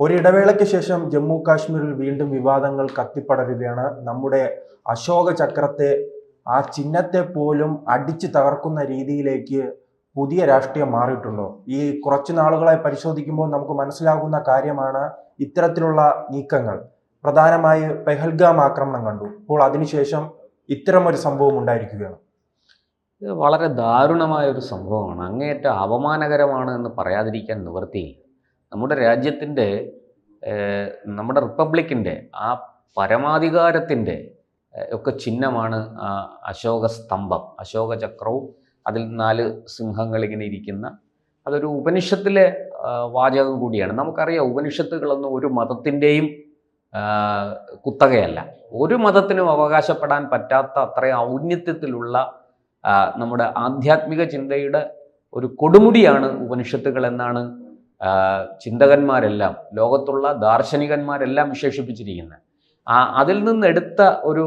ഒരിടവേളയ്ക്ക് ശേഷം ജമ്മു കാശ്മീരിൽ വീണ്ടും വിവാദങ്ങൾ കത്തിപ്പടരുകയാണ്. നമ്മുടെ അശോക ചക്രത്തെ ആ ചിഹ്നത്തെ പോലും അടിച്ചു തകർക്കുന്ന രീതിയിലേക്ക് പുതിയ രാഷ്ട്രീയം മാറിയിട്ടുണ്ടോ? ഈ കുറച്ചു നാളുകളെ പരിശോധിക്കുമ്പോൾ നമുക്ക് മനസ്സിലാകുന്ന കാര്യമാണ് ഇത്തരത്തിലുള്ള നീക്കങ്ങൾ. പ്രധാനമായി പെഹൽഗാം ആക്രമണം കണ്ടു. അപ്പോൾ അതിനുശേഷം ഇത്തരം ഒരു സംഭവം ഉണ്ടായിരിക്കുകയാണ്. ഇത് വളരെ ദാരുണമായ ഒരു സംഭവമാണ്. അങ്ങേയറ്റം അപമാനകരമാണ് എന്ന് പറയാതിരിക്കാൻ നിവൃത്തിയില്ല. നമ്മുടെ രാജ്യത്തിന്റെ നമ്മുടെ റിപ്പബ്ലിക്കിന്റെ ആ പരമാധികാരത്തിന്റെ ഒക്കെ ചിഹ്നമാണ് അശോക സ്തംഭം. അശോക ചക്രവും അതിൽ നാല് സിംഹങ്ങൾ ഇങ്ങനെ ഇരിക്കുന്ന അതൊരു ഉപനിഷത്തിലെ വാചകം കൂടിയാണ്. നമുക്കറിയാം ഉപനിഷത്തുകളൊന്നും ഒരു മതത്തിന്റെയും കുത്തകയല്ല. ഒരു മതത്തിനും അവകാശപ്പെടാൻ പറ്റാത്ത അത്രയും ഔന്നത്യത്തിലുള്ള നമ്മുടെ ആധ്യാത്മിക ചിന്തയുടെ ഒരു കൊടുമുടിയാണ് ഉപനിഷത്തുകൾ എന്നാണ് ചിന്തകന്മാരെല്ലാം ലോകത്തുള്ള ദാർശനികന്മാരെല്ലാം വിശേഷിപ്പിച്ചിരിക്കുന്ന. ആ അതിൽ നിന്നെടുത്ത ഒരു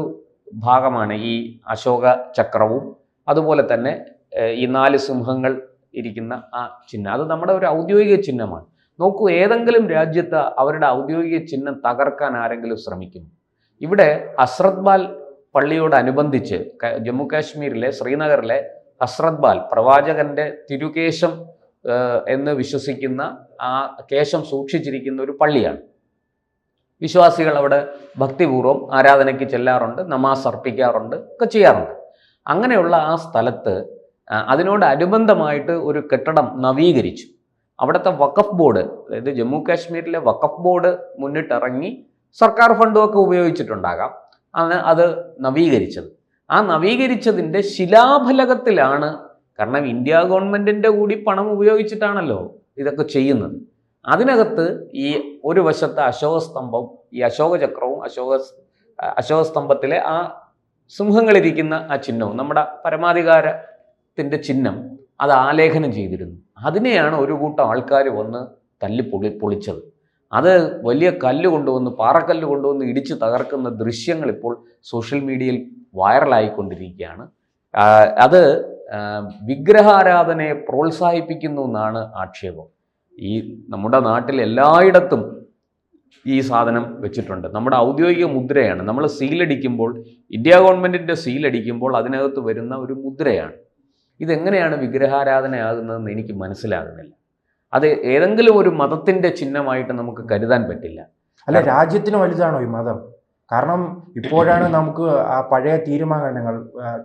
ഭാഗമാണ് ഈ അശോക ചക്രവും അതുപോലെ തന്നെ ഈ നാല് സിംഹങ്ങൾ ഇരിക്കുന്ന ആ ചിഹ്നം. അത് നമ്മുടെ ഒരു ഔദ്യോഗിക ചിഹ്നമാണ്. നോക്കൂ ഏതെങ്കിലും രാജ്യത്ത് അവരുടെ ഔദ്യോഗിക ചിഹ്നം തകർക്കാൻ ആരെങ്കിലും ശ്രമിക്കും ഇവിടെ ഹസ്രത് ബാൽ പള്ളിയോടനുബന്ധിച്ച് ജമ്മു കാശ്മീരിലെ ശ്രീനഗറിലെ ഹസ്രത് ബാൽ പ്രവാചകന്റെ തിരുകേശം എന്ന് വിശ്വസിക്കുന്ന ആ കേശം സൂക്ഷിച്ചിരിക്കുന്ന ഒരു പള്ളിയാണ്. വിശ്വാസികൾ അവിടെ ഭക്തിപൂർവം ആരാധനയ്ക്ക് ചെല്ലാറുണ്ട് നമാസ് അർപ്പിക്കാറുണ്ട് ഒക്കെ ചെയ്യാറുണ്ട്. അങ്ങനെയുള്ള ആ സ്ഥലത്ത് ആ, അതിനോട് അനുബന്ധമായിട്ട് ഒരു കെട്ടിടം നവീകരിച്ചു. അവിടുത്തെ വഖഫ് ബോർഡ് അതായത് ജമ്മു കാശ്മീരിലെ വഖഫ് ബോർഡ് മുന്നിട്ടിറങ്ങി സർക്കാർ ഫണ്ടുമൊക്കെ ഉപയോഗിച്ചിട്ടുണ്ടാകാം. ആണ് അത് നവീകരിച്ചത്. ആ നവീകരിച്ചതിന്റെ ശിലാഫലകത്തിലാണ് കാരണം ഇന്ത്യ ഗവൺമെന്റിന്റെ കൂടി പണം ഉപയോഗിച്ചിട്ടാണല്ലോ ഇതൊക്കെ ചെയ്യുന്നത്. അതിനകത്ത് ഈ ഒരു വശത്തെ അശോക സ്തംഭം ഈ അശോകചക്രവും അശോക അശോക സ്തംഭത്തിലെ ആ സിംഹങ്ങളിരിക്കുന്ന ആ ചിഹ്നവും നമ്മുടെ പരമാധികാരത്തിന്റെ ചിഹ്നം അത് ആലേഖനം ചെയ്തിരുന്നു. അതിനെയാണ് ഒരു കൂട്ടം ആൾക്കാർ വന്ന് തല്ലി പൊളി പൊളിച്ചത്. അത് വലിയ കല്ല് കൊണ്ടുവന്ന് പാറക്കല്ല് കൊണ്ടുവന്ന് ഇടിച്ച് തകർക്കുന്ന ദൃശ്യങ്ങൾ ഇപ്പോൾ സോഷ്യൽ മീഡിയയിൽ വൈറലായിക്കൊണ്ടിരിക്കുകയാണ്. അത് വിഗ്രഹാരാധനയെ പ്രോത്സാഹിപ്പിക്കുന്നു എന്നാണ് ആക്ഷേപം. ഈ നമ്മുടെ നാട്ടിൽ എല്ലായിടത്തും ഈ സാധനം വെച്ചിട്ടുണ്ട്. നമ്മുടെ ഔദ്യോഗിക മുദ്രയാണ്. നമ്മൾ സീലടിക്കുമ്പോൾ ഇന്ത്യ ഗവൺമെന്റിന്റെ സീലടിക്കുമ്പോൾ അതിനകത്ത് വരുന്ന ഒരു മുദ്രയാണ്. ഇതെങ്ങനെയാണ് വിഗ്രഹാരാധനയാകുന്നതെന്ന് എനിക്ക് മനസ്സിലാകുന്നില്ല. അത് ഏതെങ്കിലും ഒരു മതത്തിന്റെ ചിഹ്നമായിട്ട് നമുക്ക് കരുതാൻ പറ്റില്ല. അല്ല രാജ്യത്തിന് വലുതാണോ ഈ മതം? കാരണം ഇപ്പോഴാണ് നമുക്ക് ആ പഴയ തീരുമാനങ്ങൾ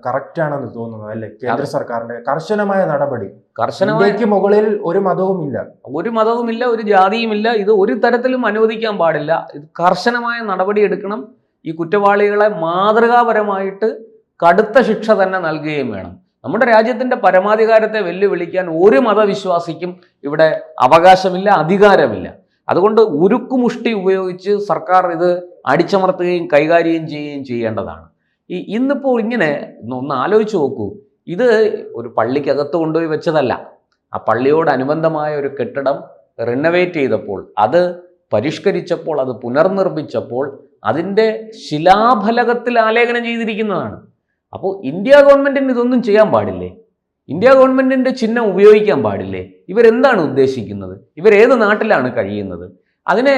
കറക്റ്റ് ആണെന്ന് തോന്നുന്നത് അല്ലെ? കേന്ദ്ര സർക്കാരിന്റെ കർശനമായ നടപടി. കർശനമായ ഇന്ത്യയ്ക്ക് മുകളിൽ ഒരു മതവുമില്ല ഒരു മതവുമില്ല ഒരു ജാതിയുമില്ല ഇത് ഒരു തരത്തിലും അനുവദിക്കാൻ പാടില്ല. ഇത് കർശനമായ നടപടി എടുക്കണം. ഈ കുറ്റവാളികളെ മാതൃകാപരമായിട്ട് കടുത്ത ശിക്ഷ തന്നെ നൽകുകയും വേണം. നമ്മുടെ രാജ്യത്തിന്റെ പരമാധികാരത്തെ വെല്ലുവിളിക്കാൻ ഒരു മതവിശ്വാസിക്കും ഇവിടെ അവകാശമില്ല അധികാരമില്ല. അതുകൊണ്ട് ഉരുക്കുമുഷ്ടി ഉപയോഗിച്ച് സർക്കാർ ഇത് അടിച്ചമർത്തുകയും കൈകാര്യം ചെയ്യുകയും ചെയ്യേണ്ടതാണ്. ഈ ഇന്നിപ്പോൾ ഇങ്ങനെ ഒന്ന് ആലോചിച്ച് നോക്കൂ. ഇത് ഒരു പള്ളിക്കകത്ത് കൊണ്ടുപോയി വെച്ചതല്ല. ആ പള്ളിയോടനുബന്ധമായ ഒരു കെട്ടിടം റിനോവേറ്റ് ചെയ്തപ്പോൾ അത് പരിഷ്കരിച്ചപ്പോൾ അത് പുനർനിർമ്മിച്ചപ്പോൾ അതിന്റെ ശിലാഫലകത്തിൽ ആലേഖനം ചെയ്തിരിക്കുന്നതാണ്. അപ്പോൾ ഇന്ത്യ ഗവൺമെന്റിന് ഇതൊന്നും ചെയ്യാൻ പാടില്ലേ? ഇന്ത്യ ഗവൺമെന്റിന്റെ ചിഹ്നം ഉപയോഗിക്കാൻ പാടില്ലേ? ഇവരെന്താണ് ഉദ്ദേശിക്കുന്നത്? ഇവരേത് നാട്ടിലാണ് കഴിയുന്നത്? അതിനെ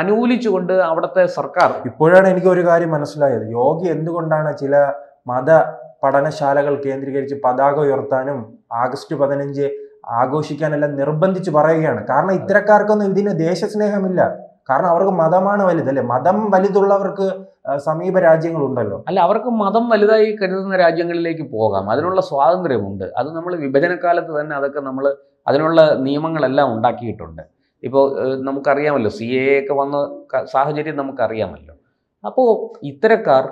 അനുകൂലിച്ചുകൊണ്ട് അവിടുത്തെ സർക്കാർ ഇപ്പോഴാണ് എനിക്ക് ഒരു കാര്യം മനസ്സിലായത്. യോഗി എന്തുകൊണ്ടാണ് ചില മത പഠനശാലകൾ കേന്ദ്രീകരിച്ച് പതാക ഉയർത്താനും ആഗസ്റ്റ് പതിനഞ്ച് ആഘോഷിക്കാനെല്ലാം നിർബന്ധിച്ച് പറയുകയാണ്. കാരണം ഇത്തരക്കാർക്കൊന്നും ഇതിന് ദേശസ്നേഹമില്ല. കാരണം അവർക്ക് മതമാണ് വലുത് അല്ലെ? മതം വലുതുള്ളവർക്ക് സമീപ രാജ്യങ്ങളുണ്ടല്ലോ. അല്ല അവർക്ക് മതം വലുതായി കരുതുന്ന രാജ്യങ്ങളിലേക്ക് പോകാം. അതിനുള്ള സ്വാതന്ത്ര്യമുണ്ട്. അത് നമ്മൾ വിഭജനകാലത്ത് തന്നെ അതൊക്കെ നമ്മൾ അതിനുള്ള നിയമങ്ങളെല്ലാം ഉണ്ടാക്കിയിട്ടുണ്ട്. ഇപ്പോൾ നമുക്കറിയാമല്ലോ സി എ ഒക്കെ വന്ന സാഹചര്യം നമുക്കറിയാമല്ലോ. അപ്പോൾ ഇത്തരക്കാർ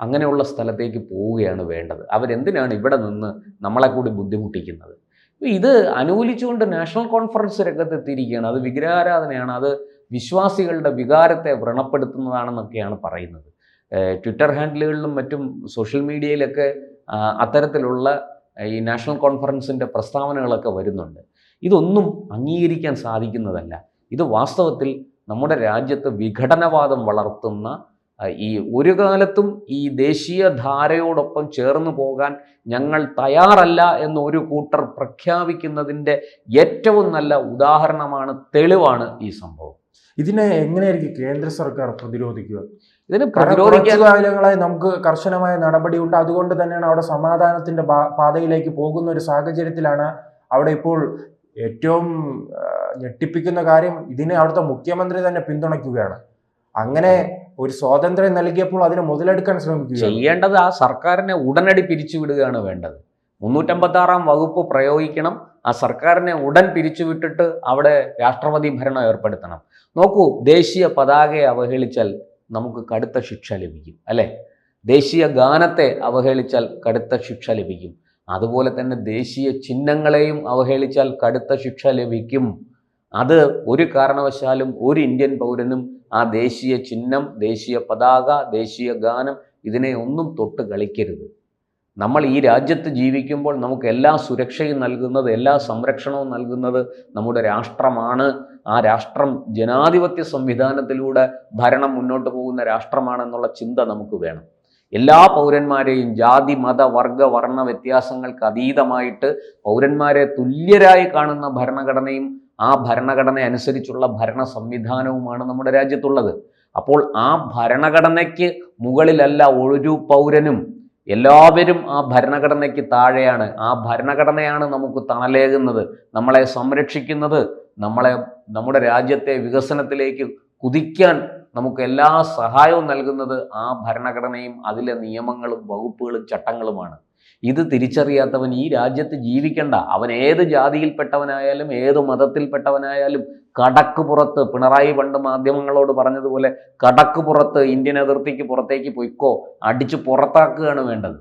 അങ്ങനെയുള്ള സ്ഥലത്തേക്ക് പോവുകയാണ് വേണ്ടത്. അവരെന്തിനാണ് ഇവിടെ നിന്ന് നമ്മളെ കൂടി ബുദ്ധിമുട്ടിക്കുന്നത്? ഇത് അനുകൂലിച്ചുകൊണ്ട് നാഷണൽ കോൺഫറൻസ് രംഗത്തെത്തിയിരിക്കുകയാണ്. അത് വിഗ്രഹാരാധനയാണ്. അത് വിശ്വാസികളുടെ വികാരത്തെ വ്രണപ്പെടുത്തുന്നതാണെന്നൊക്കെയാണ് പറയുന്നത്. ട്വിറ്റർ ഹാൻഡിലുകളിലും മറ്റും സോഷ്യൽ മീഡിയയിലൊക്കെ അത്തരത്തിലുള്ള ഈ നാഷണൽ കോൺഫറൻസിന്റെ പ്രസ്താവനകളൊക്കെ വരുന്നുണ്ട്. ഇതൊന്നും അംഗീകരിക്കാൻ സാധിക്കുന്നതല്ല. ഇത് വാസ്തവത്തിൽ നമ്മുടെ രാജ്യത്ത് വിഘടനവാദം വളർത്തുന്ന ഈ ഒരു കാലത്തും ഈ ദേശീയ ധാരയോടൊപ്പം ചേർന്ന് പോകാൻ ഞങ്ങൾ തയ്യാറല്ല എന്ന് ഒരു കൂട്ടർ പ്രഖ്യാപിക്കുന്നതിന്റെ ഏറ്റവും നല്ല ഉദാഹരണമാണ് തെളിവാണ് ഈ സംഭവം. ഇതിനെ എങ്ങനെയായിരിക്കും കേന്ദ്ര സർക്കാർ പ്രതിരോധിക്കുക? ഇതിന് പ്രതിരോധിക്കാലങ്ങളായി നമുക്ക് കർശനമായ നടപടിയുണ്ട് അതുകൊണ്ട് തന്നെയാണ് അവിടെ സമാധാനത്തിന്റെ പാതയിലേക്ക് പോകുന്ന ഒരു സാഹചര്യത്തിലാണ് അവിടെ ഇപ്പോൾ ഏറ്റവും ഞെട്ടിപ്പിക്കുന്ന കാര്യം ഇതിനെ അവിടുത്തെ മുഖ്യമന്ത്രി തന്നെ പിന്തുണയ്ക്കുകയാണ്. അങ്ങനെ ഒരു സ്വാതന്ത്ര്യം നൽകിയപ്പോൾ അതിനെ മുതലെടുക്കാൻ ശ്രമിക്കുക ചെയ്യേണ്ടത് ആ സർക്കാരിനെ ഉടനടി പിരിച്ചുവിടുകയാണ് വേണ്ടത്. മുന്നൂറ്റമ്പത്തി ആറാം വകുപ്പ് പ്രയോഗിക്കണം ആ സർക്കാരിനെ ഉടൻ പിരിച്ചുവിട്ടിട്ട് അവിടെ രാഷ്ട്രപതി ഭരണം ഏർപ്പെടുത്തണം. നോക്കൂ ദേശീയ പതാകയെ അവഹേളിച്ചാൽ നമുക്ക് കടുത്ത ശിക്ഷ ലഭിക്കും അല്ലേ? ദേശീയ ഗാനത്തെ അവഹേളിച്ചാൽ കടുത്ത ശിക്ഷ ലഭിക്കും. അതുപോലെ തന്നെ ദേശീയ ചിഹ്നങ്ങളെയും അവഹേളിച്ചാൽ കടുത്ത ശിക്ഷ ലഭിക്കും. അത് ഒരു കാരണവശാലും ഒരു ഇന്ത്യൻ പൗരനും ആ ദേശീയ ചിഹ്നം ദേശീയ പതാക ദേശീയ ഗാനം ഇതിനെ ഒന്നും തൊട്ട് കളിക്കരുത്. നമ്മൾ ഈ രാജ്യത്ത് ജീവിക്കുമ്പോൾ നമുക്ക് എല്ലാ സുരക്ഷയും നൽകുന്നത് എല്ലാ സംരക്ഷണവും നൽകുന്നത് നമ്മുടെ രാഷ്ട്രമാണ്. ആ രാഷ്ട്രം ജനാധിപത്യ സംവിധാനത്തിലൂടെ ഭരണം മുന്നോട്ട് പോകുന്ന രാഷ്ട്രമാണെന്നുള്ള ചിന്ത നമുക്ക് വേണം. എല്ലാ പൗരന്മാരെയും ജാതി മത വർഗ വർണ വ്യത്യാസങ്ങൾക്ക് അതീതമായിട്ട് പൗരന്മാരെ തുല്യരായി കാണുന്ന ഭരണഘടനയും ആ ഭരണഘടന അനുസരിച്ചുള്ള ഭരണ സംവിധാനവുമാണ് നമ്മുടെ രാജ്യത്തുള്ളത്. അപ്പോൾ ആ ഭരണഘടനയ്ക്ക് മുകളിലല്ല ഒരു പൗരനും. എല്ലാവരും ആ ഭരണഘടനയ്ക്ക് താഴെയാണ്. ആ ഭരണഘടനയാണ് നമുക്ക് തണലേകുന്നത്. നമ്മളെ സംരക്ഷിക്കുന്നത്. നമ്മളെ നമ്മുടെ രാജ്യത്തെ വികസനത്തിലേക്ക് കുതിക്കാൻ നമുക്ക് എല്ലാ സഹായവും നൽകുന്നത് ആ ഭരണഘടനയും അതിലെ നിയമങ്ങളും വകുപ്പുകളും ചട്ടങ്ങളുമാണ്. ഇത് തിരിച്ചറിയാത്തവൻ ഈ രാജ്യത്ത് ജീവിക്കണ്ട. അവൻ ഏത് ജാതിയിൽപ്പെട്ടവനായാലും ഏത് മതത്തിൽപ്പെട്ടവനായാലും കടക്ക് പുറത്ത് പിണറായി പണ്ട് മാധ്യമങ്ങളോട് പറഞ്ഞതുപോലെ കടക്ക് പുറത്ത് ഇന്ത്യൻ അതിർത്തിക്ക് പുറത്തേക്ക് പൊയ്ക്കോ അടിച്ചു പുറത്താക്കുകയാണ് വേണ്ടത്.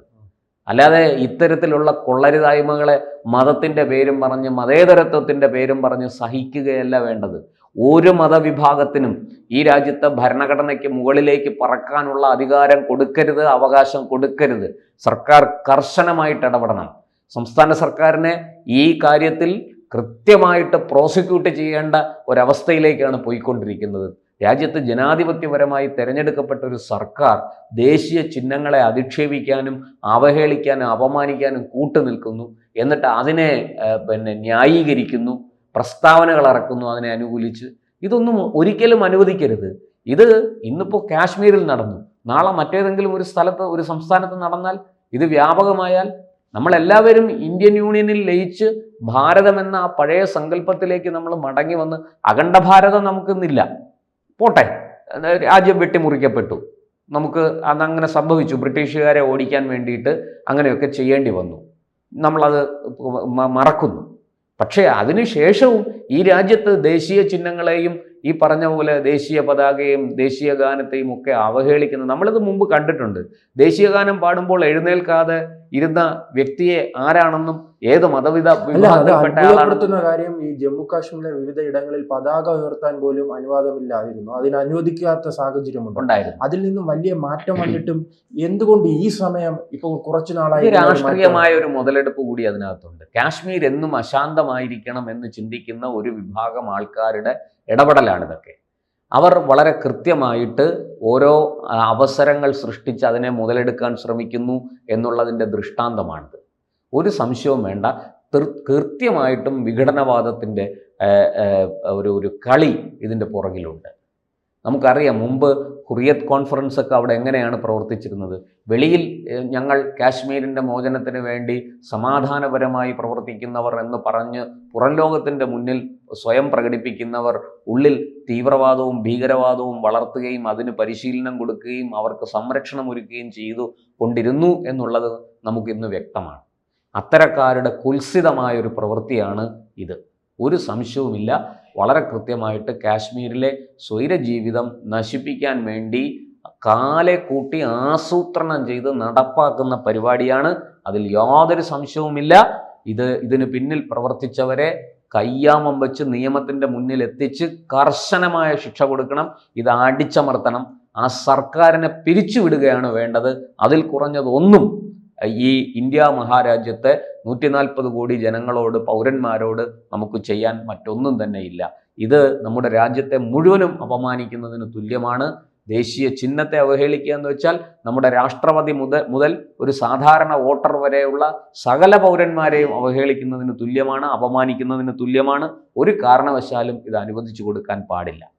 അല്ലാതെ ഇത്തരത്തിലുള്ള കൊള്ളരുതായ്മകളെ മതത്തിന്റെ പേരും പറഞ്ഞ് മതേതരത്വത്തിന്റെ പേരും പറഞ്ഞ് സഹിക്കുകയല്ല വേണ്ടത്. ഒരു മതവിഭാഗത്തിനും ഈ രാജ്യത്തെ ഭരണഘടനയ്ക്ക് മുകളിലേക്ക് പറക്കാനുള്ള അധികാരം കൊടുക്കരുത് അവകാശം കൊടുക്കരുത്. സർക്കാർ കർശനമായിട്ട് ഇടപെടണം. സംസ്ഥാന സർക്കാരിനെ ഈ കാര്യത്തിൽ കൃത്യമായിട്ട് പ്രോസിക്യൂട്ട് ചെയ്യേണ്ട ഒരവസ്ഥയിലേക്കാണ് പോയിക്കൊണ്ടിരിക്കുന്നത്. രാജ്യത്ത് ജനാധിപത്യപരമായി തിരഞ്ഞെടുക്കപ്പെട്ട ഒരു സർക്കാർ ദേശീയ ചിഹ്നങ്ങളെ അധിക്ഷേപിക്കാനും അവഹേളിക്കാനും അപമാനിക്കാനും കൂട്ടുനിൽക്കുന്നു. എന്നിട്ട് അതിനെ പിന്നെ ന്യായീകരിക്കുന്നു. പ്രസ്താവനകൾ ഇറക്കുന്നു അതിനെ അനുകൂലിച്ച്. ഇതൊന്നും ഒരിക്കലും അനുവദിക്കരുത്. ഇത് ഇന്നിപ്പോൾ കാശ്മീരിൽ നടന്നു. നാളെ മറ്റേതെങ്കിലും ഒരു സ്ഥലത്ത് ഒരു സംസ്ഥാനത്ത് നടന്നാൽ ഇത് വ്യാപകമായാൽ നമ്മളെല്ലാവരും ഇന്ത്യൻ യൂണിയനിൽ ലയിച്ച് ഭാരതം എന്ന ആ പഴയ സങ്കല്പത്തിലേക്ക് നമ്മൾ മടങ്ങി വന്ന് അഖണ്ഡ ഭാരതം നമുക്കിന്നില്ല പോട്ടെ. രാജ്യം വെട്ടിമുറിക്കപ്പെട്ടു. നമുക്ക് അതങ്ങനെ സംഭവിച്ചു. ബ്രിട്ടീഷുകാരെ ഓടിക്കാൻ വേണ്ടിയിട്ട് അങ്ങനെയൊക്കെ ചെയ്യേണ്ടി വന്നു. നമ്മളത് മറക്കുന്നു. പക്ഷേ അതിനുശേഷവും ഈ രാജ്യത്ത് ദേശീയ ചിഹ്നങ്ങളെയും ഈ പറഞ്ഞ പോലെ ദേശീയ പതാകയും ദേശീയ ഗാനത്തെയും ഒക്കെ അവഹേളിക്കുന്നത് നമ്മളിത് മുമ്പ് കണ്ടിട്ടുണ്ട്. ദേശീയ ഗാനം പാടുമ്പോൾ എഴുന്നേൽക്കാതെ ഇരുന്ന വ്യക്തിയെ ആരാണെന്നും ഏത് മതവിധ അത്ഭുതപ്പെടുത്തുന്ന കാര്യം ഈ ജമ്മു കാശ്മീരിലെ വിവിധ ഇടങ്ങളിൽ പതാക ഉയർത്താൻ പോലും അനുവാദമില്ലായിരുന്നു. അതിന് അനുവദിക്കാത്ത സാഹചര്യം ഉണ്ടായിരുന്നു. അതിൽ നിന്നും വലിയ മാറ്റം വന്നിട്ടും എന്തുകൊണ്ട് ഈ സമയം ഇപ്പോൾ കുറച്ചു നാളായി രാഷ്ട്രീയമായ ഒരു മുതലെടുപ്പ് കൂടി അതിനകത്തുണ്ട്. കാശ്മീർ എന്നും അശാന്തമായിരിക്കണം എന്ന് ചിന്തിക്കുന്ന ഒരു വിഭാഗം ആൾക്കാരുടെ ഇടപെടലാണ് ഇതൊക്കെ. അവർ വളരെ കൃത്യമായിട്ട് ഓരോ അവസരങ്ങൾ സൃഷ്ടിച്ച് അതിനെ മുതലെടുക്കാൻ ശ്രമിക്കുന്നു എന്നുള്ളതിന്റെ ദൃഷ്ടാന്തമാണിത്. ഒരു സംശയവും വേണ്ട. കൃത്യമായിട്ടും വിഘടനവാദത്തിന്റെ ഒരു ഒരു കളി ഇതിന്റെ പുറകിലുണ്ട്. നമുക്കറിയാം മുമ്പ് ഹുറിയത്ത് കോൺഫറൻസ് ഒക്കെ അവിടെ എങ്ങനെയാണ് പ്രവർത്തിച്ചിരുന്നത്? വെളിയിൽ ഞങ്ങൾ കാശ്മീരിന്റെ മോചനത്തിന് വേണ്ടി സമാധാനപരമായി പ്രവർത്തിക്കുന്നവർ എന്ന് പറഞ്ഞ് പുറം ലോകത്തിന്റെ മുന്നിൽ സ്വയം പ്രകടിപ്പിക്കുന്നവർ ഉള്ളിൽ തീവ്രവാദവും ഭീകരവാദവും വളർത്തുകയും അതിന് പരിശീലനം കൊടുക്കുകയും അവർക്ക് സംരക്ഷണം ഒരുക്കുകയും ചെയ്തു കൊണ്ടിരുന്നു എന്നുള്ളത് നമുക്കിന്ന് വ്യക്തമാണ്. അത്തരക്കാരുടെ കുൽസിതമായ ഒരു പ്രവൃത്തിയാണ് ഇത്. ഒരു സംശയവുമില്ല. വളരെ കൃത്യമായിട്ട് കാശ്മീരിലെ സ്വൈരജീവിതം നശിപ്പിക്കാൻ വേണ്ടി കാലെ കൂട്ടി ആസൂത്രണം ചെയ്ത് നടപ്പാക്കുന്ന പരിപാടിയാണ്. അതിൽ യാതൊരു സംശയവുമില്ല. ഇത് ഇതിന് പിന്നിൽ പ്രവർത്തിച്ചവരെ കയ്യാമം വെച്ച് നിയമത്തിന്റെ മുന്നിൽ എത്തിച്ച് കർശനമായ ശിക്ഷ കൊടുക്കണം. ഇത് അടിച്ചമർത്തണം. ആ സർക്കാരിനെ പിരിച്ചുവിടുകയാണ് വേണ്ടത്. അതിൽ കുറഞ്ഞതൊന്നും ഈ ഇന്ത്യ മഹാരാജ്യത്തെ നൂറ്റി നാൽപ്പത് കോടി ജനങ്ങളോട് പൗരന്മാരോട് നമുക്ക് ചെയ്യാൻ മറ്റൊന്നും തന്നെ ഇല്ല. ഇത് നമ്മുടെ രാജ്യത്തെ മുഴുവനും അപമാനിക്കുന്നതിന് തുല്യമാണ്. ദേശീയ ചിഹ്നത്തെ അവഹേളിക്കുക എന്ന് വെച്ചാൽ നമ്മുടെ രാഷ്ട്രപതി മുതൽ മുതൽ ഒരു സാധാരണ വോട്ടർ വരെയുള്ള സകല പൗരന്മാരെയും അവഹേളിക്കുന്നതിന് തുല്യമാണ് അപമാനിക്കുന്നതിന് തുല്യമാണ്. ഒരു കാരണവശാലും ഇത് അനുവദിച്ചു കൊടുക്കാൻ പാടില്ല.